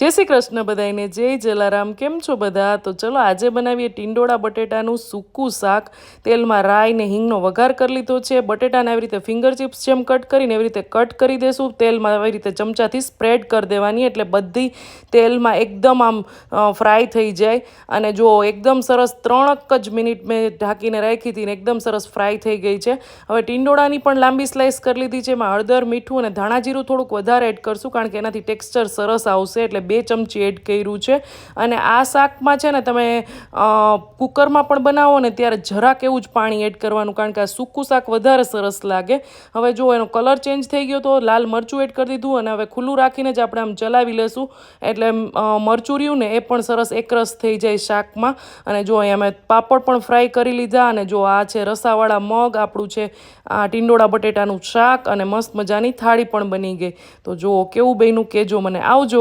જય શ્રી કૃષ્ણ બધાઈને જય જલારામ, કેમ છો બધા? તો ચલો આજે બનાવીએ ટીંડોળા બટેટાનું સૂકું શાક. તેલમાં રાઈ ને હિંગનો વઘાર કરી લીધો છે. બટેટાને આવી રીતે ફિંગર ચિપ્સ જેમ કટ કરીને એવી રીતે કટ કરી દેશું. તેલમાં આવી રીતે ચમચાથી સ્પ્રેડ કરી દેવાની, એટલે બધી તેલમાં એકદમ આમ ફ્રાય થઈ જાય. અને જો એકદમ સરસ ત્રણક જ મિનિટ મેં ઢાંકીને રાખી હતી ને એકદમ સરસ ફ્રાય થઈ ગઈ છે. હવે ટીંડોળાની પણ લાંબી સ્લાઇસ કરી લીધી છે. એમાં હળદર, મીઠું અને ધાણા જીરું થોડુંક વધારે એડ કરશું, કારણ કે એનાથી ટેક્સચર સરસ આવશે, એટલે બે ચમચી એડ કર્યું છે. અને આ શાકમાં છે ને તમે કુકરમાં પણ બનાવો ને ત્યારે જરાક એવું જ પાણી એડ કરવાનું, કારણ કે આ સૂકું શાક વધારે સરસ લાગે. હવે જો એનો કલર ચેન્જ થઈ ગયો તો લાલ મરચું એડ કરી દીધું અને હવે ખુલ્લું રાખીને જ આપણે આમ ચલાવી લેશું. એટલે મરચું રહ્યું ને એ પણ સરસ એકરસ થઈ જાય શાકમાં. અને જો અહીંયા મેં પાપડ પણ ફ્રાય કરી લીધા અને જો આ છે રસાવાળા મગ, આપણું છે, આ ટીંડોળા બટેટાનું શાક અને મસ્ત મજાની થાળી પણ બની ગઈ. તો જુઓ કેવું બન્યું કહેજો મને આવજો.